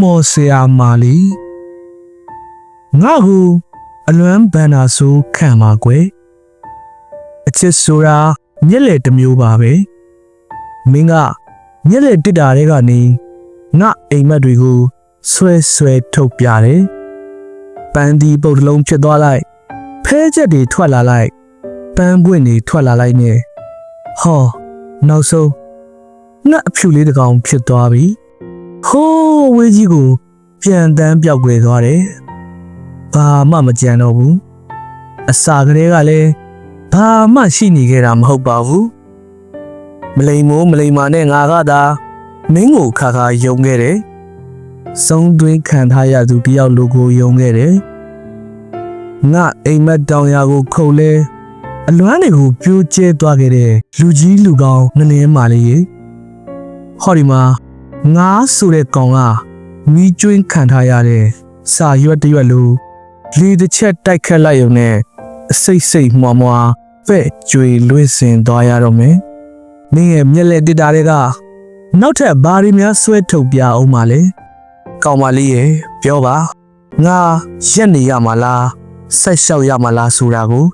မော်ဆရာမာလီငါ့ဟူအလွမ်းဘန်နာဆိုခံပါကွယ်အချစ်ဆိုတာမျက်လေတစ်မျိုးပါပဲမင်းကမျက်လေတစ်တာတွေကနေငါအိမ်မက်တွေကိုဆွဲဆွဲထုတ်ပြတယ်ပန်းဒီပုတ်တစ်လုံးဖြစ်သွားလိုက်ဖဲချက်တွေထွက်လာလိုက်ပန်းပွင့်တွေထွက်လာလိုက်နဲ့ဟောနောက်ဆုံးငါအဖြူလေးတစ်ကောင်ဖြစ်သွားပြီ ဟိုးဝေးကြီးကိုပြန်တန်းပြောက်ွယ်သွားတယ်ဘာမှမကြံတော့ဘူးအစာကလေးကလည်းဘာမှရှိနေခဲ့တာမဟုတ်ပါဘူးမလိမ်မိုးမလိမ်မာနဲ့ငါကသာမင်းကိုခါခါယုံခဲ့တယ်စုံတွင်းခံထားရသူတယောက်လိုကိုယုံခဲ့တယ်ငါအိမ်မက်တောင်ယာကိုခုတ်လဲအလွမ်းတွေကိုပြိုးကျဲသွားခဲ့တဲ့လူကြီးလူကောင်းနည်းနည်းမာလေးရေဟောဒီမှာ ငါဆိုတဲ့ကောင်ကမီးကျွင်းခံထားရတဲ့စာရွက်တစ်ရွက်လိုလေတစ်ချက်တိုက်ခတ်လိုက်ရုံနဲ့အစိတ်စိတ်မွားမွားပဲ့ကျွေလွင့်စင်သွားရတော့မယ်မင်းရဲ့မျက်လက်တစ်တာတွေကနောက်ထပ်ဘာတွေများဆွဲထုတ်ပြအောင်ပါလဲကောင်မလေးရေပြောပါငါရက်နေရမှာလားဆက်လျှောက်ရမှာလားဆိုတာကို